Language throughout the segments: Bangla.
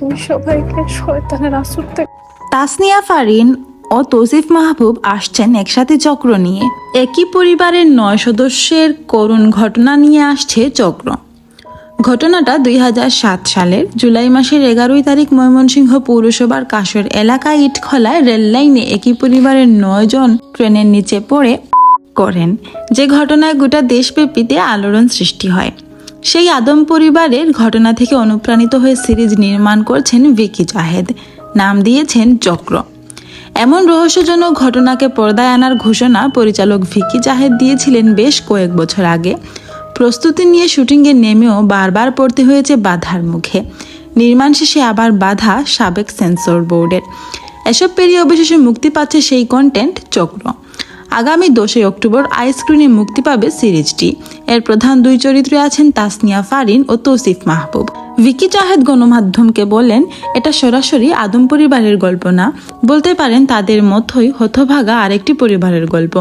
তুমি তাসনিয়া ফারিন ও তৌসিফ মাহবুব আসছেন একসাথে চক্র নিয়ে। একই পরিবারের নয় সদস্যের করুণ ঘটনা নিয়ে আসছে চক্র। ঘটনাটা দুই হাজার সাত সালের জুলাই মাসের এগারোই তারিখ ময়মনসিংহ পৌরসভার কাশর এলাকায় ইটখলায় রেললাইনে একই পরিবারের নয় জন ট্রেনের নিচে পড়ে করেন। যে ঘটনায় গোটা দেশব্যাপীতে আলোড়ন সৃষ্টি হয়। সেই আদম পরিবারের ঘটনা থেকে অনুপ্রাণিত হয়ে সিরিজ নির্মাণ করছেন ভিকি জাহেদ। নাম দিয়েছেন চক্র। এমন রহস্যজনক ঘটনাকে পর্দায় আনার ঘোষণা পরিচালক ভিকি জাহেদ দিয়েছিলেন বেশ কয়েক বছর আগে। প্রস্তুতি নিয়ে শুটিংয়ে নেমেও বারবার পড়তে হয়েছে বাধার মুখে। নির্মাণ শেষে আবার বাধা সাবেক সেন্সর বোর্ডের। এসব পেরিয়ে অবশেষে মুক্তি পাচ্ছে সেই কন্টেন্ট চক্র। আগামী দশই অক্টোবর আইসক্রিনে মুক্তি পাবে সিরিজটি। এর প্রধান দুই চরিত্রে আছেন তাসনিয়া ফারিন ও তৌসিফ মাহবুব। ভিকি চাহেদ গণমাধ্যমকে বলেন, এটা সরাসরি আদম পরিবারের গল্প না। বলতে পারেন তাদের মতোই হতভাগা আরেকটি পরিবারের গল্প।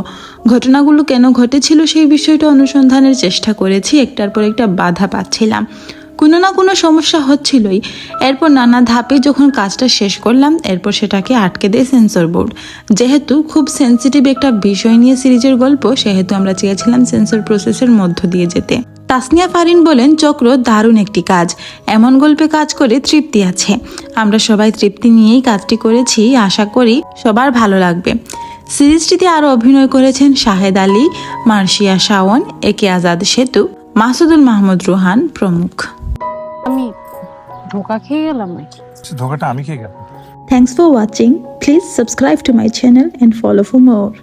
ঘটনাগুলো কেন ঘটেছিল সেই বিষয়টা অনুসন্ধানের চেষ্টা করেছি, একটার পর একটা বাধা পাচ্ছিলাম। কোনো না কোনো সমস্যা হচ্ছিলই। এরপর নানা ধাপে যখন কাজটা শেষ করলাম, এরপর সেটাকে আটকে দেয় সেন্সর বোর্ড যেহেতু খুব সেন্সিটিভ একটা বিষয় নিয়ে সিরিজের গল্প, সেহেতু আমরা চেয়েছিলাম সেন্সর প্রসেসের মধ্য দিয়ে যেতে। তাসনিয়া ফারিন বলেন, চক্র দারুণ একটি কাজ। এমন গল্পে কাজ করে তৃপ্তি আছে। আমরা সবাই তৃপ্তি নিয়েই কাজটি করেছি, আশা করি সবার ভালো লাগবে। সিরিজটিতে আরও অভিনয় করেছেন শাহেদ আলী মার্শিয়া শাওন একে আজাদ সেতু, মাসুদুল মাহমুদ রুহান প্রমুখ। আমি ধোকা খেয়ে গেলাম নাকি ধোকাটা আমি খেয়ে গেলাম Thanks for watching. Please subscribe to my channel and follow for more.